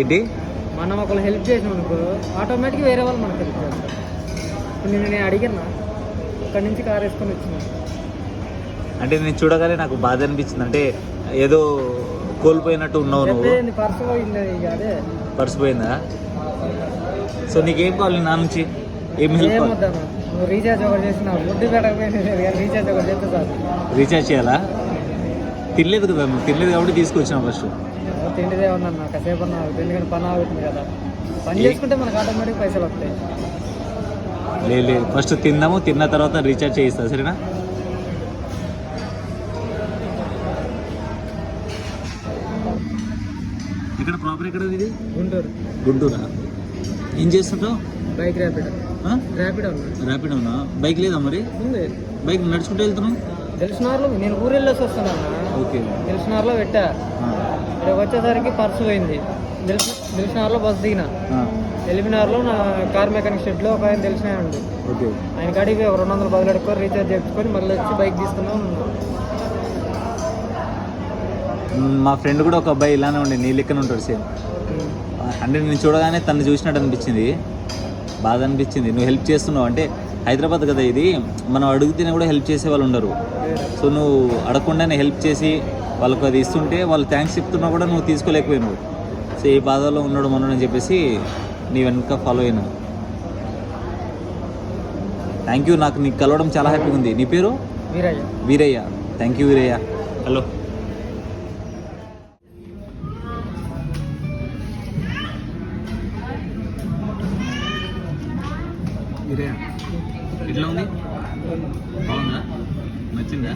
ఏంటి? మనం ఒకళ్ళు హెల్ప్ చేసినాం అనుకో ఆటోమేటిక్గా వేరే వాళ్ళు మనకు హెల్ప్ చేస్తారు. ఇప్పుడు నేను నేను అడిగినా అక్కడి నుంచి కార్ వేసుకొని వచ్చిన. అంటే నేను చూడగానే నాకు బాధ అనిపించింది. అంటే ఏదో కోల్పోయినట్టు ఉన్నావు నువ్వు. పర్స్ పోయింది ఇక అదే? పర్స్ పోయిందా? సో నీకేం కావాలి నా నుంచి? ఏం హెల్ప్ కావాలి? ఏమొద్దాను నువ్వు రీఛార్జ్ ఒకటి చేసిన ఫుడ్ పెట్టకపోయింది కానీ రీఛార్జ్ ఒకటి చేస్తే రీఛార్జ్ చేయాలా? తినలేదు కదా తినలేదు కాబట్టి తీసుకొచ్చాం ఫస్ట్ తిండిదే ఉందన్న కాసేపు అన్న ఆగుతుంది. ఎందుకంటే పని ఆగుతుంది కదా. పని చేసుకుంటే మనకు ఆటోమేటిక్ పైసలు వస్తాయి. లేదు లేదు ఫస్ట్ తిందాము తిన్న తర్వాత రీఛార్జ్ చేయిస్తా సరేనా? ఇక్కడ ప్రాపర్ ఎక్కడ ఇది? గుంటూరు. గుంటూరా? ఏం చేస్తుంటావు? Bike Rapido. ర్యాపిడ్ ఉన్నా. ర్యాపిడ్ ఉన్నా బైక్ లేదా మరి? బైక్ నడుచుకుంటూ వెళ్తున్నావు? తెలిసినారులో నేను ఊరు వెళ్ళేసి వస్తాను ఓకే. తెలిసినారులో పెట్టా. ఇక్కడ వచ్చేసరికి పర్సు పోయింది తెలిసి తెలిసినారులో బస్ దిగిన. ఎలిమినార్లో నా కార్ మెకానిక్ షెడ్లో ఒక ఆయన తెలిసిన ఓకే. ఆయన కాడికి రెండు వందలు బదులు అడుక్కొని రీఛార్జ్ చేసుకొని మళ్ళీ వచ్చి బైక్ తీసుకున్నాం మా ఫ్రెండ్ కూడా ఒక అబ్బాయి ఇలానే ఉండే నీ లెక్కన ఉంటాడు సేమ్. అంటే నేను చూడగానే తను చూసినట్టు అనిపించింది. బాధ అనిపించింది. నువ్వు హెల్ప్ చేస్తున్నావు. అంటే హైదరాబాద్ కదా ఇది. మనం అడిగితేనే కూడా హెల్ప్ చేసే వాళ్ళు ఉండరు. సో నువ్వు అడగకుండానే హెల్ప్ చేసి వాళ్ళకు అది ఇస్తుంటే వాళ్ళు థ్యాంక్స్ చెప్తున్నా కూడా నువ్వు తీసుకోలేకపోయినావు. సో ఈ బాధలో ఉన్నాడు మనోడు అని చెప్పేసి నీ వెనక ఫాలో అయినా. థ్యాంక్ యూ నాకు నీకు కలవడం చాలా హ్యాపీగా ఉంది. నీ పేరు? Veeraiah. Veeraiah. Thank you Veeraiah. Hello Veeraiah ఎట్లా ఉంది? బాగుందా? నచ్చిందా?